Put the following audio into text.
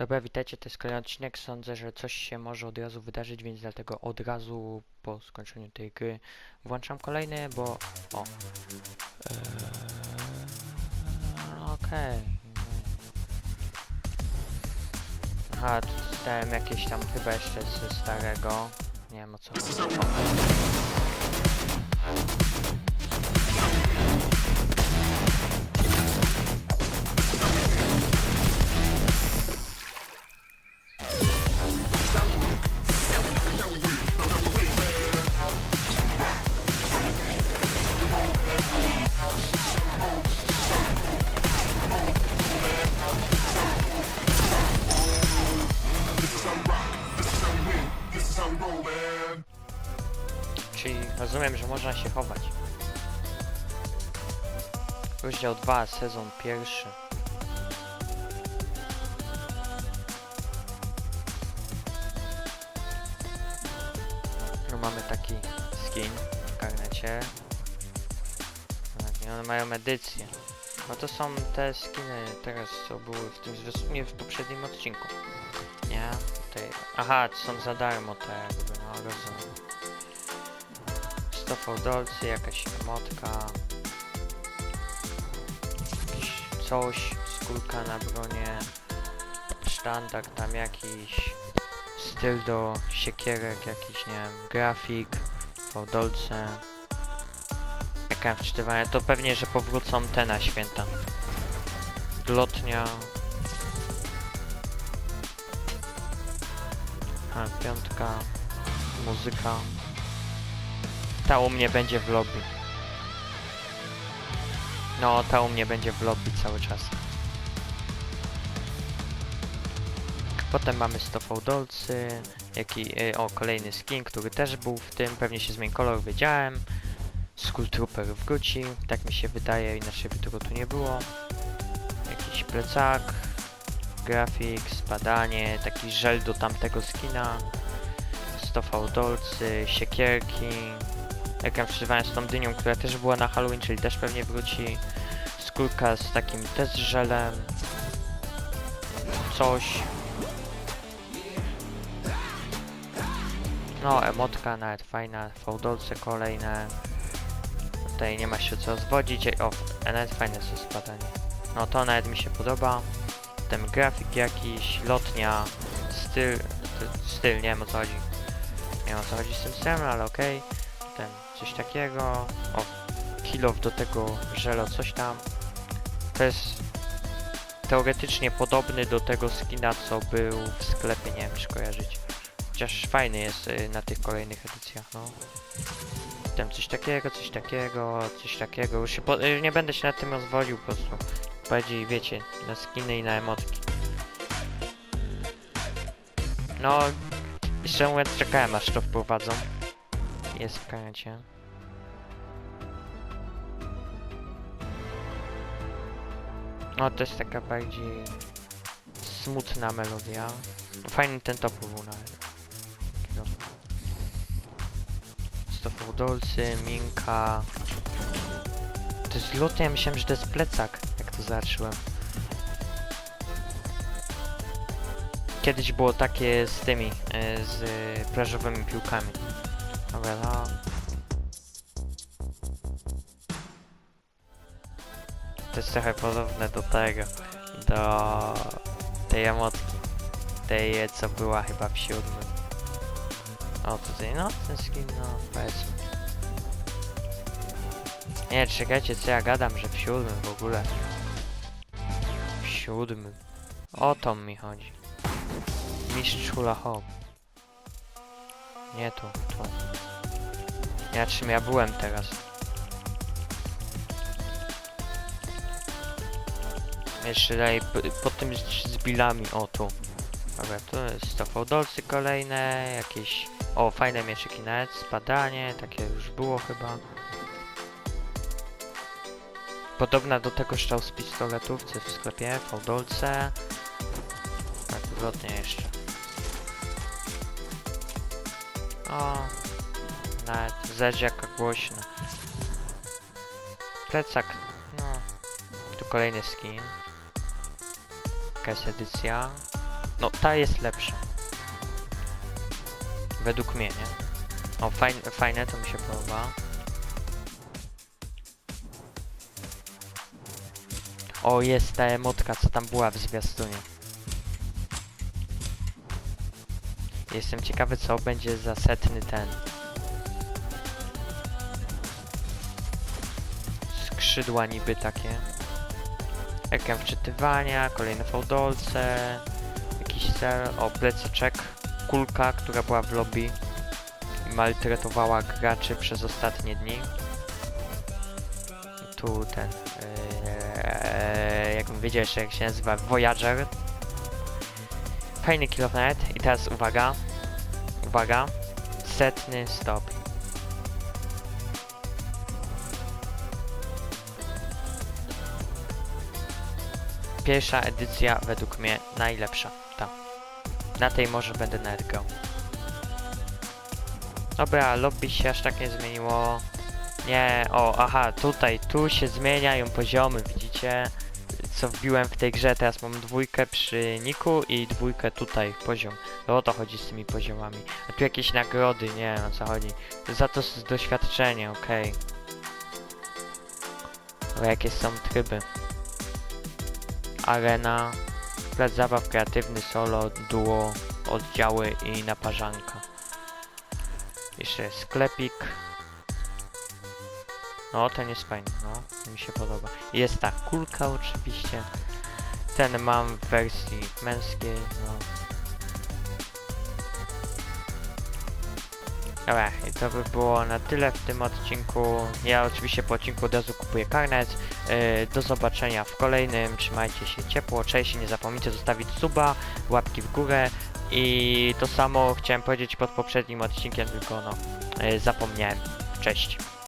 Dobra, witajcie, to jest kolejny odcinek. Sądzę, że coś się może od razu wydarzyć, więc dlatego od razu po skończeniu tej gry włączam kolejny, bo... O. Eee, Okej. Aha, tu dostałem jakieś tam chyba jeszcze ze starego. Nie wiem o co chodzi. Rozumiem, że można się chować. Rozdział 2, sezon pierwszy. No mamy taki skin w karnecie. I one mają edycję. No to są te skiny teraz, co były w tym sumie w poprzednim odcinku. Nie? Tutaj. Aha, to są za darmo te jakby, no rozumiem. 100 fałdolcy, jakaś. Jakiś coś, skórka na bronie. Sztandar tam jakiś. Styl do siekierek, jakiś, nie wiem, grafik, fałdolce. Jaka wczytywania, to pewnie, że powrócą te na święta. Glotnia. A, piątka. Muzyka. Ta u mnie będzie w lobby. No, ta u mnie będzie w lobby cały czas. Potem mamy 100 fałdolcy, jaki, y, o kolejny skin, który też był w tym, pewnie się zmieni kolor, wiedziałem. Skull Trooper wróci, tak mi się wydaje, inaczej by tego tu nie było. Jakiś plecak, grafik, spadanie, taki żel do tamtego skina. 100 fałdolcy, siekierki, ekran przeżywania z tą dynią, która też była na Halloween, czyli też pewnie wróci. Skórka z takim też żelem. Coś. No, emotka nawet fajna, fałdolce kolejne. Tutaj nie ma się co zwodzić. O, nawet fajne są spadanie. No to nawet mi się podoba. Ten grafik jakiś, lotnia, styl, styl, nie wiem o co chodzi. Nie wiem o co chodzi z tym stylem, ale okej ten, coś takiego. O, kilof do tego żelo, coś tam. To jest teoretycznie podobny do tego skina, co był w sklepie, nie wiem czy kojarzyć. Chociaż fajny jest y, na tych kolejnych edycjach, no. Tam coś takiego, coś takiego, coś takiego. Już się po, y, nie będę się nad tym rozwodził po prostu. Bardziej, wiecie, na skiny i na emotki. No, jeszcze mówiąc, czekałem aż to wprowadzą. Jest w karcie. No to jest taka bardziej smutna melodia. Fajny ten topór był nawet. Takiego. Stopór Dolcy, Minka. To jest lutny, ja myślałem, że to jest plecak, jak to zobaczyłem. Kiedyś było takie z tymi, e, z e, plażowymi piłkami. Dobra, no. To jest trochę podobne do tego, do tej emotki, tej co była chyba w siódmym. O tutaj, no ten skin, no powiedzmy. Nie, czekajcie, co ja gadam, że w siódmym w ogóle. W siódmym. O to mi chodzi. Mistrz hula hop. Nie tu, tu. Ja czym ja byłem teraz? Jeszcze dalej p- pod tym z, z bilami, o tu. Dobra, tu jest to fałdolcy kolejne, jakieś... O, fajne mieszyki nawet, spadanie, takie już było chyba. Podobna do tego strzał z w sklepie, fałdolce. Tak, wrotnie jeszcze. O, nawet zedź jaka głośna. Plecak, no. Tu kolejny skin. Jakaś edycja. No, ta jest lepsza. Według mnie, nie? O, fajne, fajne, to mi się podoba. O, jest ta emotka, co tam była w zwiastunie. Jestem ciekawy, co będzie za setny ten. Skrzydła niby takie. Ekran wczytywania, kolejne fałdolce, jakiś cel, o plecyczek, kulka, która była w lobby i maltretowała graczy przez ostatnie dni. Tu ten, yy, jak wiedziałeś jak się nazywa, Voyager. Fajny net i teraz uwaga, uwaga, setny stop. Pierwsza edycja według mnie najlepsza, ta. Na tej może będę nawet grał. Dobra, lobby się aż tak nie zmieniło. Nie, o, aha, tutaj, tu się zmieniają poziomy, widzicie? Co wbiłem w tej grze, teraz mam dwójkę przy niku i dwójkę tutaj, poziom. To o to chodzi z tymi poziomami. A tu jakieś nagrody, nie wiem o co chodzi. Za to z doświadczenie, okej. Okay. jakie są tryby? Arena, plac zabaw kreatywny, solo, duo, oddziały i naparzanka. Jeszcze sklepik. No, ten jest fajny, no, mi się podoba. Jest ta kulka oczywiście. Ten mam w wersji męskiej, no. Dobra, i to by było na tyle w tym odcinku. Ja oczywiście po odcinku od razu kupuję karnet. Yy, do zobaczenia w kolejnym. Trzymajcie się ciepło, cześć. Nie zapomnijcie zostawić suba, łapki w górę. I to samo chciałem powiedzieć pod poprzednim odcinkiem, tylko no, yy, zapomniałem. Cześć.